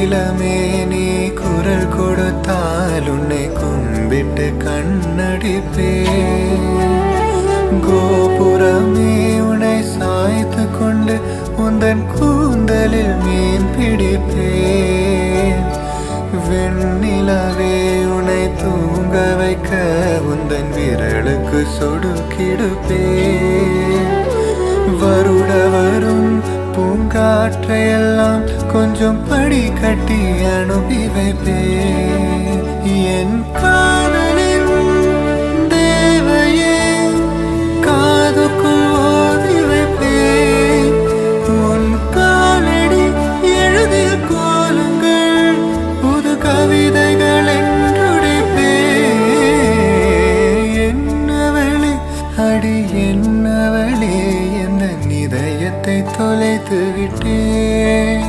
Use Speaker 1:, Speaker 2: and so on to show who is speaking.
Speaker 1: இளமே நீ குரல் கொடுத்தால் உன்னை கும்பிட்டு கண்ணடிப்பே. கோபுரமே உன்னை சாய்த்து கொண்டு உந்தன் கூந்தலில் மீன் பிடிப்பே. வெண்ணிலவே உன்னை தூங்க வைக்க உந்தன் விரலுக்கு சொடுக்கிடுப்பே. வருட வரும் காற்றையெல்லாம் கொஞ்சம் படி கட்டி அனுப்பி வைப்பேன். என் காதலின் தேவையே காதுக்குள் ஓதி வைப்பேன். உன் காலடி எழுதிய கோலங்கள் புது கவிதைகள் என்றுடைப்பேன். என்னவளே அடி என்னவளே என்ன தொலைத்து விட்டேன்